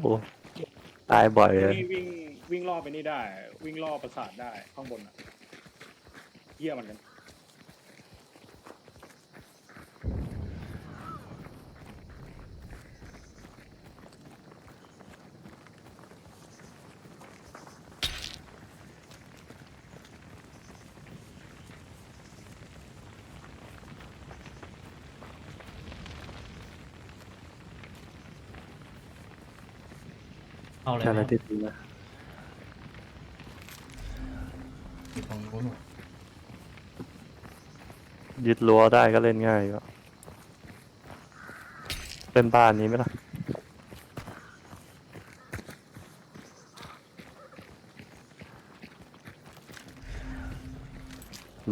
อ้โหตายบ่อยเลยนี่วิ่งวิ่งรอบไปนี่ได้ วิ่งรอบประสาทได้ข้างบนอะเยี่ยเหมือนกัน เข้าเลยอะไรติดนะอยู่ตรงนู้นะยึดรั้วได้ก็เล่นง่ายก็เป็นบ้านนี้ไหมล่ะ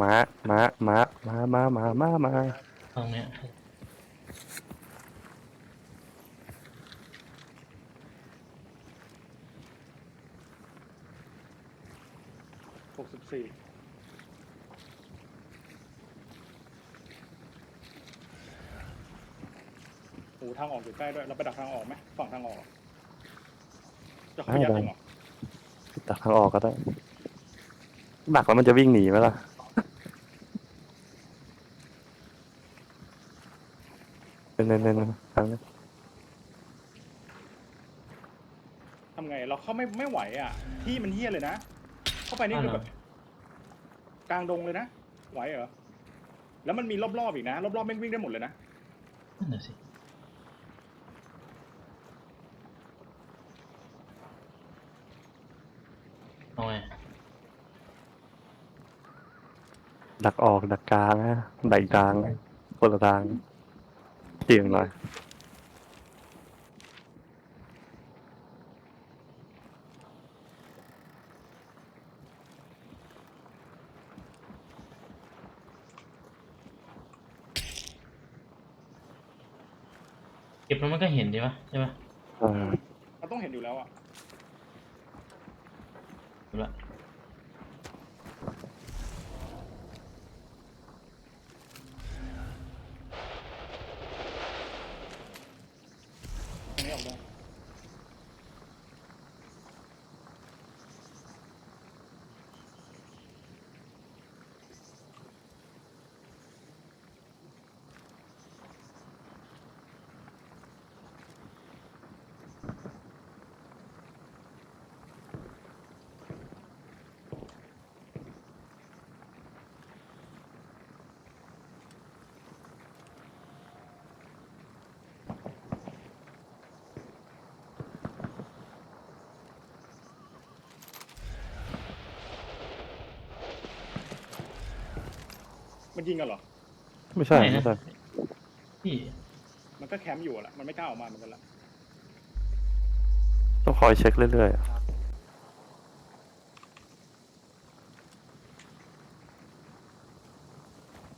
ม้าม้าม้าม้าม้าม้ามาตรงเนี้ย หกสิบสี่โอ้ทางออกอยู่ใกล้ด้วย เราไปดักทางออกไหมฝั่งทางออก จะขยับยังเหรอตักทางออกก็ได้ดักแล้วมันจะวิ่งหนีไหมล่ะ เป็นเน้นๆทางนี้ทำไง เราเข้าไม่ไม่ไหวอะ ที่มันเฮี้ยเลยนะ เข้าไปนี่คือแบบกลางดงเลยนะไหวเหรอแล้วมันมีรอบๆอีกนะรอบๆแม่งวิ่งได้หมดเลยนะนั่นน่ะสิเอาไงดักออกดักกลางนะดักกลางคนละทางเตียงหน่อย เก็บแล้วมันก็เห็นดีปะใช่ปะอ่าเราต้องเห็นอยู่แล้วอะ มันยิงกันเหรอ ไม่ใช่ไม่ใช่พี่มันก็แคมป์อยู่อะแหละมันไม่กล้าออกมาเหมือนกันละต้องคอยเช็คเรื่อยๆอะ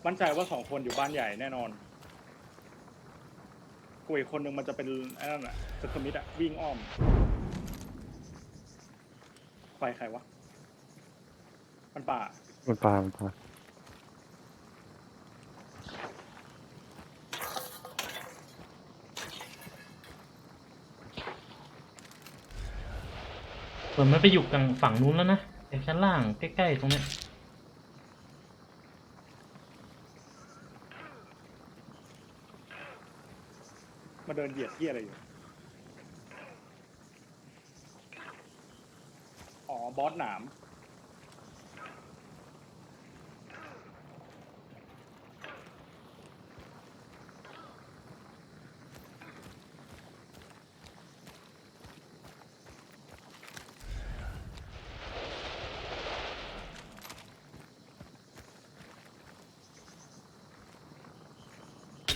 มั่นใจว่าสองคนอยู่บ้านใหญ่แน่นอนกูอีกคนหนึ่งมันจะเป็นไอ้นั่นอะสคมิดอะวิ่งอ้อมไฟใครวะมันป่ามันปลามันปลา มือนมันไปอยู่กลางฝั่งนู้นแล้วนะแต่ชั้นล่างใกล้ๆตรงเนี้ยมาเดินเหยียดที่อะไรอยู่ อ๋อบอสหนาม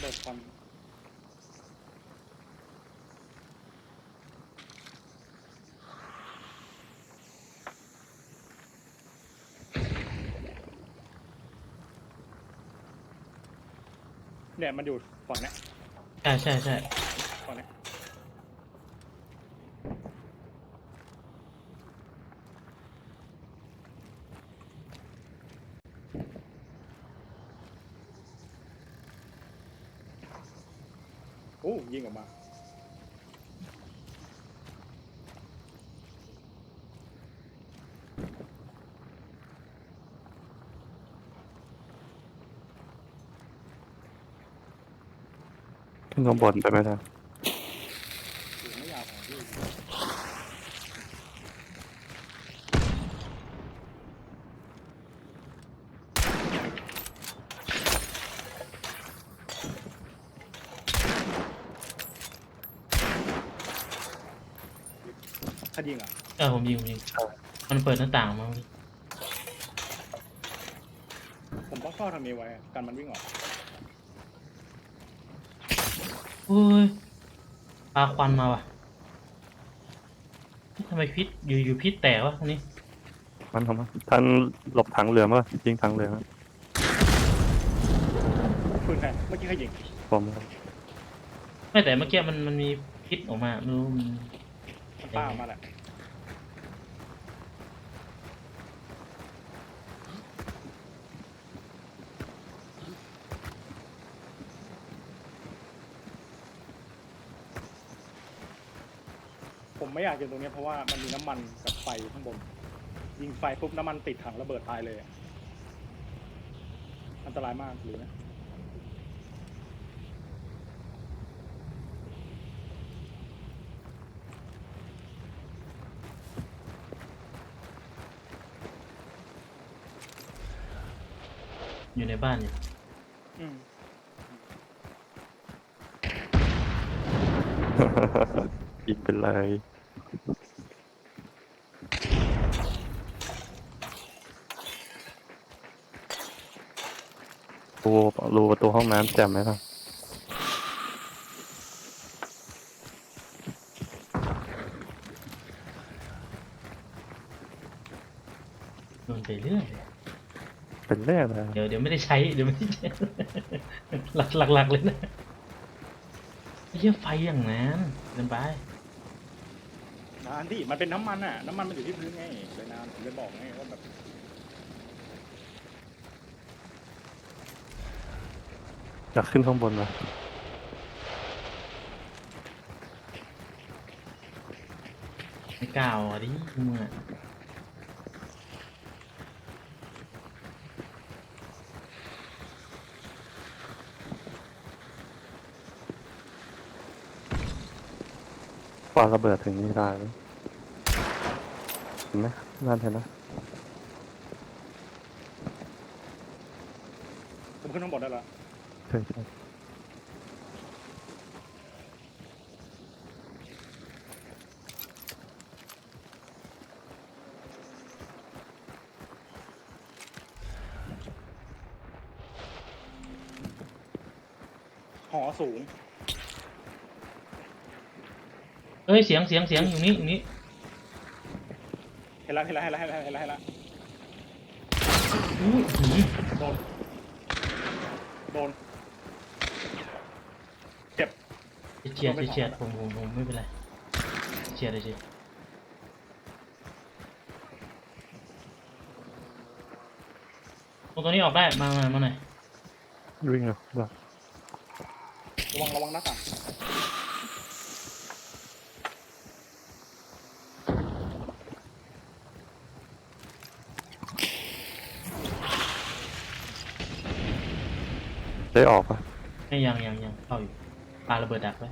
ระเบิดควันเนี่ยมันอยู่ฝั่งเนี้ย ใช่ใช่ใช่ โอ้ยิงออกมาขึ้นข้างบนไปไหมท่าน ถ้ายิงอะเออผมยิงผมยิงมันเปิดหน้าต่างมาผมต้องเฝ้าทางนี้ไว้กันมันวิ่งออกเฮ้ยปลาควันมาว่ะเฮ้ยทำไมพิษอยู่อยู่พิษแตกวะตรงนี้มันทำไมท่านหลบถังเรือมั้ยยิงถังเรือมั้ยปืนใครเมื่อกี้ใครยิงผมไม่แต่เมื่อกี้มันมันมีพิษออกมาไม่รู้มันมัน ป้ามาแหละผมไม่อยากอยู่ตรงเนี้ยเพราะว่ามันมีน้ำมันกับไฟข้างบน ยิงไฟปุ๊บน้ำมันติดถังระเบิดตายเลยอะอันตรายมากหรือนะ อยู่ในบ้านอยู่อืมยิงไปเลยรูรูประตูห้องน้ำแจ่มไหมครับโดนไปเรื่อยเป็นเรื่องเลยเดี๋ยวเดี๋ยวไม่ได้ใช้เดี๋ยวไม่ได้ใช้หลักหลักหลักเลยนะไอ้เหี้ยไฟอย่างนั้นเดินไปนานที่มันเป็นน้ำมันอะ น้ำมันมันอยู่ที่พื้นไงเลยนานผมเลยบอกไงว่าแบบอยากขึ้นข้างบนมาไม่กล้าอะดิมึงอะ ปาระเบิดถึงนี่ได้เห็นไหมนั่นเห็นไหมผมขึ้นข้างบนได้แล้วใช่ใช่หอสูง เอ้ยเสียงเสียงเสียงอยู่นี่อยู่นี่เห็นแล้วเห็นแล้วเห็นแล้วเห็นแล้วเห็นแล้วเห็นแล้วอู้หูโดน โดน เจ็บ เฉียดเฉียดผมผมผมไม่เป็นไรเฉียดเลยเฉียดตรงตัวนี้ออกได้มามามาหน่อยวิ่งเลยแบบระวังระวังหน้าต่าง ได้ออกปะไม่ยังยังยังเข้าอยู่ปาระเบิดดักไว้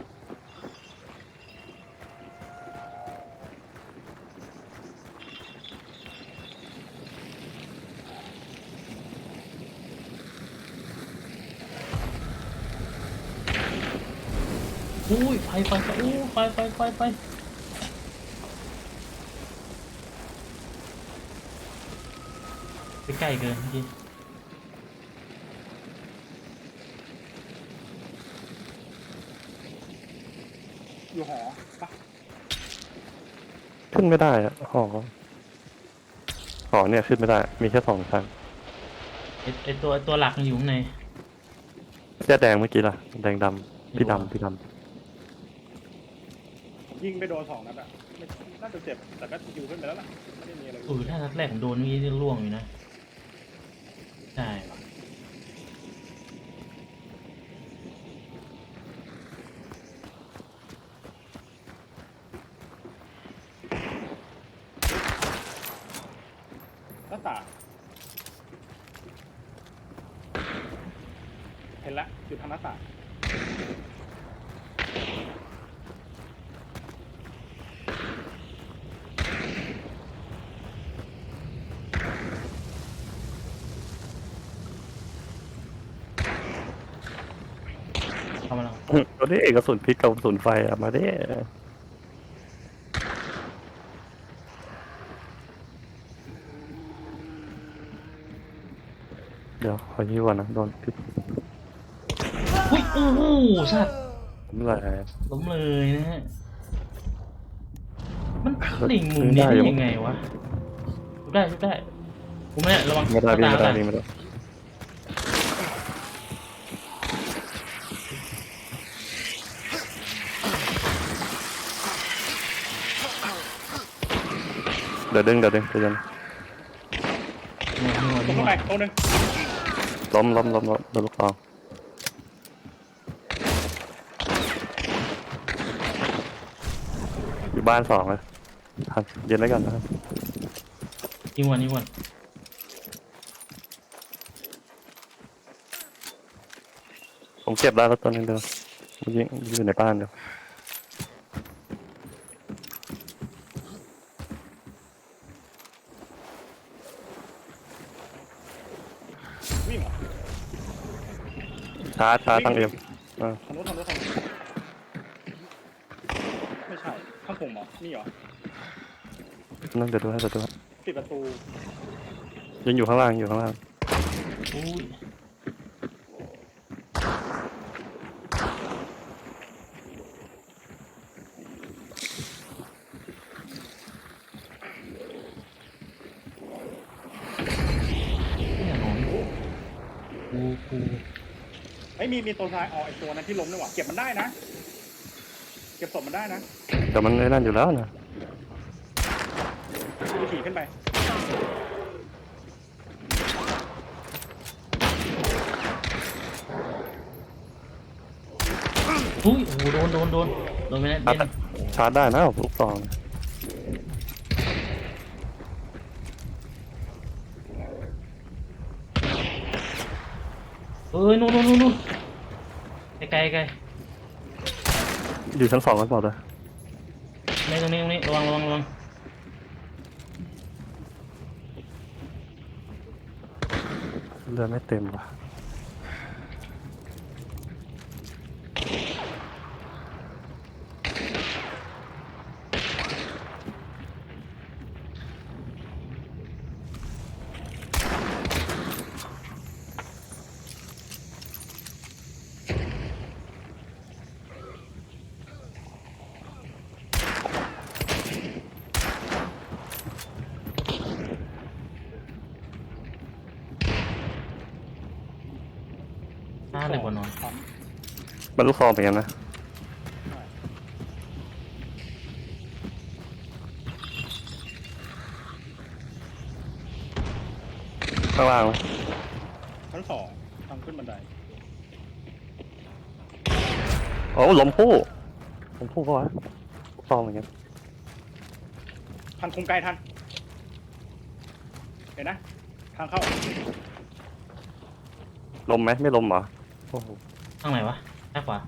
อุ้ยไฟไฟไฟอู้ไฟไฟไฟไฟไปใกล้เกินเมื่อกี้ อยู่หอปะ ขึ้นไม่ได้อะหอหอเนี่ยขึ้นไม่ได้ มีแค่สองชั้นไอไอตัวไอ้ตัวหลักมันอยู่ข้างในแค่แดงเมื่อกี้ล่ะ แดงดำพี่ดำพี่ดผมยิงไปโดนสองนัดอะไม่น่าจะเจ็บ แต่ก็อยู่ขึ้นไปแล้วล่ะ ไม่ได้มีอะไร เออถ้านัดแรกผมโดนนี่ล่วงอยู่นะใช่ว่ะ หน้าต่างเห็นละอยู่ทางหน้าต่าง เข้ามาแล้วตัวนี้กระสุนพิษกับกระสุนไฟอะมาดิเดี๋ยวขอยิ้วก่อนนะโดนพิษอุ้ยโอ้โหสัตว์ผมเลยล้มเลยนะฮะมันหลิงมุมนี้ได้ยังไงวะชุบได้ชุบได้กูไม่ได้ระวังไม่ได้พี่ไม่ได้ตาพี่ไม่ได้ เดี๋ยวดึงเดี๋ยวดึงเดี๋ยวดึงตรงเข้าไปตรงหนึงล้มล้มล้มล้มโดนลูกซองอยู่บ้านสองเลยทันเย็นไว้ก่อนนะครับยิงวันยิงวันผมเก็บได้แล้วตัวนึงเดียวมันยิงอยู่ในบ้านเดียว วิ่งเหรอชาร์จชาร์จตั้งเอ็มอ่าทางโน้นทางโน้นทางโน้นไม่ใช่ ข้างผมเหรอ นี่เหรอ นั่นเดี๋ยวดูให้เดี๋ยวดูให้ปิดประตู ยังอยู่ข้างล่างอยู่ข้างล่างอุ้ยเนี่ย กูไอ้ยมีมีตัวท้ายอ๋อไอตัวนั้นที่ล้มนี่หว่าเก็บมันได้นะ เก็บศพมันได้นะแต่มันไอ้นั่นอยู่แล้วนะมีขี่ขึ้นไป อุ้ยโอ้โหโดนโดนโดนโดนไปแล้วชาร์เบจนชาร์จได้นะลูกซอง เนี่ยเอ้ยนู่นนู่นนู่นนู่นไกลไกลไกลอยู่ชั้นสองกันหมดเลยในตรงนี้ตรงนี้ระวังระวังระวังเลือดไม่เต็มว่ะ หน้าเลยกว่านอนปั๊มมันลูกซองเหมือนกันนะข้างล่างนะชั้นสองทางขึ้นบันไดโอ้ล้มผู้ล้มผู้ปะวะลูกซองเหมือนกันทันคุมไกลทันเห็นนะ ทางเข้าล้มไหมไม่ล้มเหรอ โอ้โหข้างไหนวะซ้ายขวา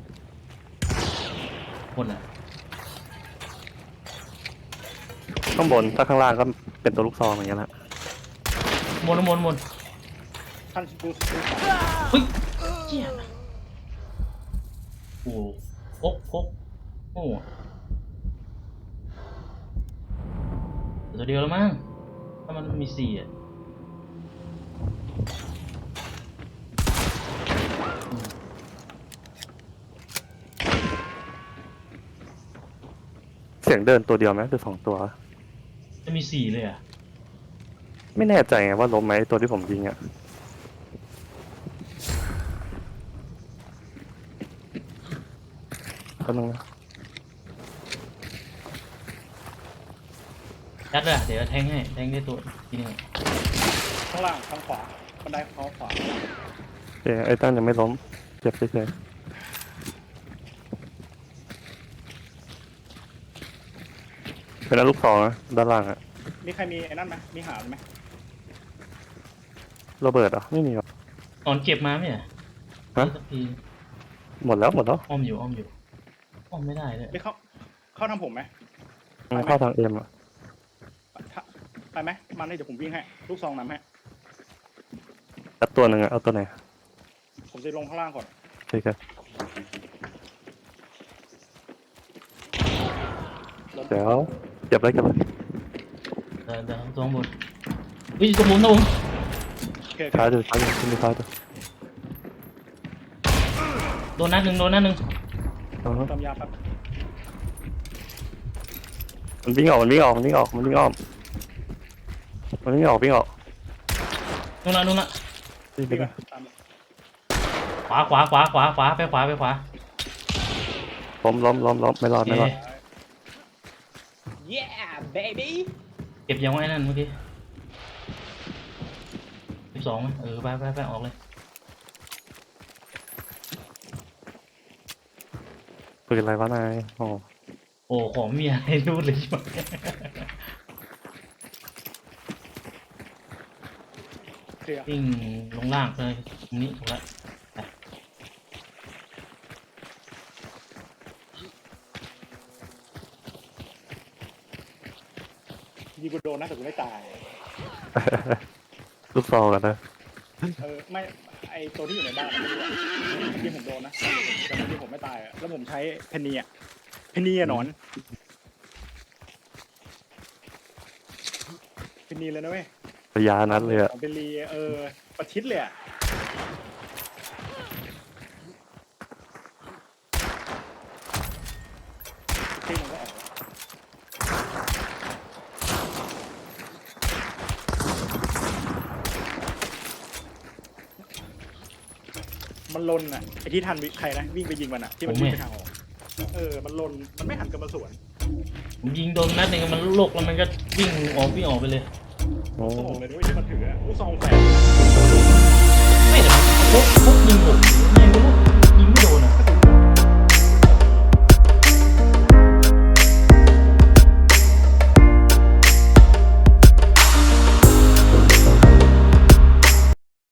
บนอะข้างบนถ้าข้างล่างก็เป็นตัวลูกซองเหมือนกันละบนบนบนทันดูดูเฮ้ยเจี๊ยโอ้โหโอ๊กโอ๊กโอ้โหเหลือตัวเดียวแล้วมั้งถ้ามันมีสี่อะ สียงเดินตัวเดียวไหมหรือสองตัว จะมีสี่เลยอะไม่แน่ใจไงว่าล้มไหมตัวที่ผมยิงอะก็นึงนะยัดเลยอะเดี๋ยวแทงให้แทงได้ตัวทีนึงอะข้างล่างทางขวาบันไดเขาขวาโอเคไอ้ตั้นยังไม่ล้มเจ็บเฉยๆ เป็นอันลูกสองนะด้านล่างอะมีใครมีไอ้นั่นไหมมีหามไหมระเบิดอะไม่มีหรอ ตอนเก็บมาไหมอะฮะ พี่หมดแล้วหมดแล้วอ้อมอยู่อ้อมอยู่อ้อมไม่ได้เลยไม่เข้าเข้าทางผมไหม มันเข้าทางเอ็มอะไปไหมมันเลยเดี๋ยวผมวิ่งให้ลูกซองนำให้จับตัวหนึ่งอะเอาตัวไหนผมจะลงข้างล่างก่อนใช่ครับเดี๋ยว เก็บไว้เก็บไว้เดี๋ยวเดี๋ยวตัวข้างบนวิ่งตัวผมตัวผมโอเคท้ายดูท้ายดูขึ้นไปท้ายดูโดนนัดหนึ่งโดนนัดหนึ่งอ๋อเติมยาแป๊บมันวิ่งออกมันวิ่งออกมันวิ่งออกมันวิ่งอ้อมมันวิ่งออกวิ่งออกนู่นน่ะนู่นน่ะวิ่งไปนี่เลก็ยตามขวาขวาขวาขวาขวาไปขวาไปขวาล้มล้มล้มล้มไม่รอดไม่รอดเอ๊ะ Yeah baby เก็บยังไว้นั่นเมื่อกี้สิบสองไหมเออไปไปไปออกเลยปืนอะไรวะนายโอ้โอ้ของไม่มีอะไรรูดเลยใช่ไหมเคลียร์วิ่งลงล่างเลยตรงนี้ถูกแล้ว ยิงกูโดนนะแต่กูไม่ตาย ลูกซองกันนะ เออไม่ไอตัวที่อยู่ในบ้านอะไม่รู้อะเมื่อกี้ผมโดนนะแต่เมื่อกี้ผมไม่ตายอะแล้วผมใช้เพนนีอะเพนนีอะหนอนเพนนีเลยนะเว้ยพยานั้นเลยอะของเพนนีเออประชิดเลยอะที่มันก็ออกแล้ว มันลนอะไอที่ทันวิใครนะวิ่งไปยิงมันอะที่มันวิ่งไปทางออกเออมันลนมันไม่หันกลับมาสวนผมยิงโดนนัดหนึ่งมันโลกแล้วมันก็วิ่งออกวิ่งออกไปเลยโอ้โอ้โหเลยด้วยที่มันถืออะลูกซองแฝดไม่แต่มันพกพกยิงผมไม่รู้ยิงไม่โดนอะ